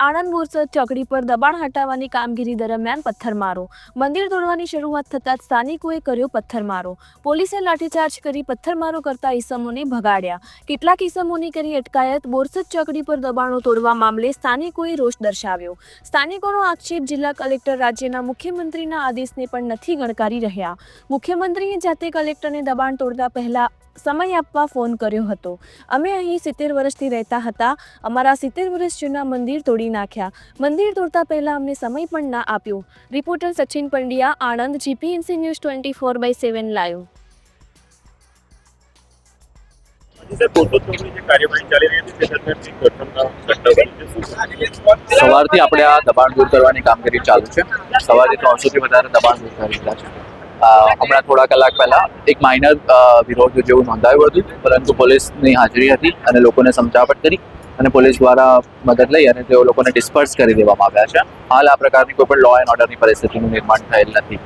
Anand Borsad ચોકડી પર દબાણ હટાવવાની કામગીરી દરમિયાન પથ્થરમારો. મંદિર તોડવાની શરૂઆત થતાં સ્થાનિકોએ કર્યો પથ્થરમારો. પોલીસે લાઠીચાર્જ કરી પથ્થરમારો કરતા ઈસમોને ભગાડ્યા. કેટલાક ઈસમોની કરી અટકાયત બોરસદ ચોકડી પર દબાણો તોડવા મામલે સ્થાનિકોએ રોષ દર્શાવ્યો. સ્થાનિકોનો આક્ષેપ જિલ્લા કલેક્ટર રાજ્યના મુખ્યમંત્રીના આદેશને પણ નથી ગણકારી રહ્યા. મુખ્યમંત્રીએ જાતે કલેક્ટરને દબાણ તોડતા પહેલા સમય આપવા ફોન કર્યો હતો. અમે અહીં સિત્તેર વર્ષથી રહેતા હતા. અમારા સિત્તેર વર્ષ જૂના મંદિર તોડી નાખ્યા. મંદિર તોડતા પહેલાં અમને સમય પણ ના આપ્યો. Reporter Sachin Pandya, Anand GPNC news twenty four by seven છે? સવારથી આપણે આ દબાણ દૂર કરવાની કામગીરી ચાલુ છે. સવારે ત્રણસોથી વધારે દબાણ દૂર કરી દીધા છે. હમણાં થોડા કલાક પહેલા એક માઇનર વિરોધ જેવું નોંધાયું હતું, પરંતુ પોલીસની હાજરી હતી અને લોકોને સમજાવટ કરી અને પોલીસ દ્વારા મદદ લઈ અને તેઓ લોકોને ડિસ્પર્સ કરી દેવામાં આવ્યા છે. હાલ આ પ્રકારની કોઈ પણ લો એન્ડ ઓર્ડરની પરિસ્થિતિનું નિર્માણ થયેલ નથી.